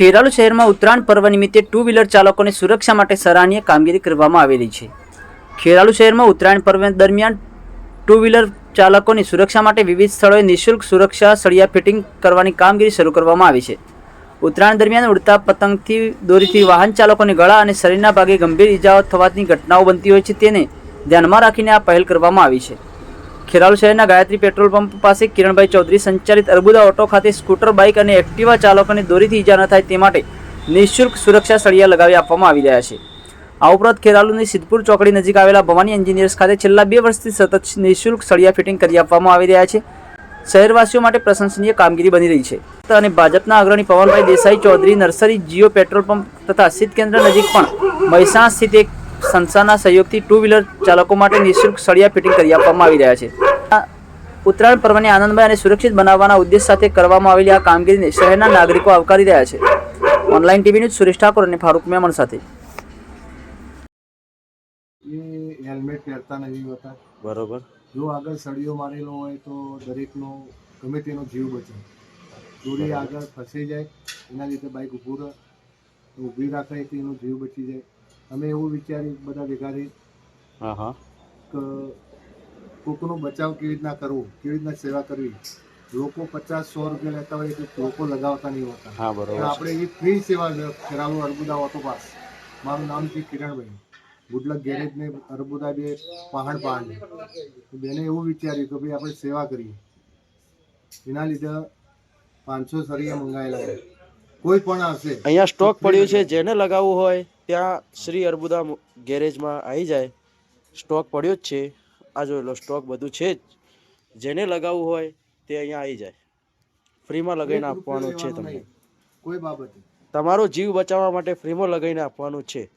ખેરાલુ શહેરમાં ઉત્તરાયણ પર્વ નિમિત્તે ટુ વ્હીલર ચાલકોની સુરક્ષા માટે સરાહનીય કામગીરી કરવામાં આવેલી છે. ખેરાલુ શહેરમાં ઉત્તરાયણ પર્વ દરમિયાન ટુ વ્હીલર ચાલકોની સુરક્ષા માટે વિવિધ સ્થળોએ નિઃશુલ્ક સુરક્ષા સળિયા ફિટિંગ કરવાની કામગીરી શરૂ કરવામાં આવી છે. ઉત્તરાયણ દરમિયાન ઉડતા પતંગથી, દોરીથી વાહન ચાલકોને ગળા અને શરીરના ભાગે ગંભીર ઇજાઓ થવાની ઘટનાઓ બનતી હોય છે તેને ધ્યાનમાં રાખીને આ પહેલ કરવામાં આવી છે. ખેરાલુ શહેરના ગાયત્રી પેટ્રોલ પંપ પાસે કિરણભાઈ ચૌધરી સંચાલિત અર્બુદા ઓટો ખાતે સ્કૂટર, બાઇક અને એક્ટિવા ચાલકોને દોરીથી ઈજા ન થાય તે માટે નિઃશુલ્ક સુરક્ષા સળિયા લગાવી આપવામાં આવી રહ્યા છે. આ ઉપરાંત ખેરાલુની સિદ્ધપુર ચોકડી નજીક આવેલા ભવાની એન્જિનિયર્સ ખાતે છેલ્લા બે વર્ષથી સતત નિઃશુલ્ક સળિયા ફિટિંગ કરી આપવામાં આવી રહ્યા છે. શહેરવાસીઓ માટે પ્રશંસનીય કામગીરી બની રહી છે. અને ભાજપના અગ્રણી પવનભાઈ Desai Chaudhary, nursery, Jio petrol pump તથા સિદ્ધ કેન્દ્ર નજીક પણ મહેસાણા સ્થિત એક સંસ્થાના સહયોગથી ટુ વ્હીલર ચાલકો માટે નિઃશુલ્ક સળિયા ફિટિંગ કરી આપવામાં આવી રહ્યા છે. ઉત્તરાયણ પર્વને આનંદમય અને સુરક્ષિત બનાવવાના ઉદ્દેશ સાથે કરવામાં આવેલી આ કામગીરીને શહેરના નાગરિકો આવકારી રહ્યા છે. Online TV news Suresh Thakor અને ફારૂક મેમણ સાથે. હેલ્મેટ પહેરતા નથી હોતા બરોબર. જો આગળ સળિયો મારેલો હોય તો દરેકનો ગમે તેનો જીવ બચે. દોરી આગળ ફસાઈ જાય એના લીધે બાઇક ઊભું રહે. ઊભી રાખે તેનો જીવ બચી જાય. અમે એવું વિચારી બધા ભેગા થઈ હા હા કે કોકનો બચાવ કેવી રીતના કરવો કેવી રીતના સેવા કરવી. લોકો પચાસ સો રૂપિયા લેતા હોય તો લોકો લગાવતા નહીં હોતા. હા બરોબર. આપણે એ ફ્રી સેવા કરાવો અર્બુદા ઓટો પાસ. મારું નામ છે કિરણભાઈ. ગુડલક ગેરેજ ને અર્બુદા બે પહાડ પહાડ બેને એવું વિચાર્યું કે ભાઈ આપણે સેવા કરીએ. એના લીધે પાંચસો સરિયા મંગાવેલા કોઈ પણ આવશે. અહીંયા સ્ટોક પડ્યું છે જેને લગાવવું હોય ત્યાં શ્રી અર્બુદા ગેરેજમાં આવી જાય. સ્ટોક પડ્યો જ છે. આ જોઈ લો સ્ટોક બધું છે જ. જેને લગાવવું હોય તે અહીંયા આવી જાય. ફ્રીમાં લગાવીને આપવાનું છે તમને. કોઈ બાબત. તમારો જીવ બચાવવા માટે ફ્રીમાં લગાવીને આપવાનું છે.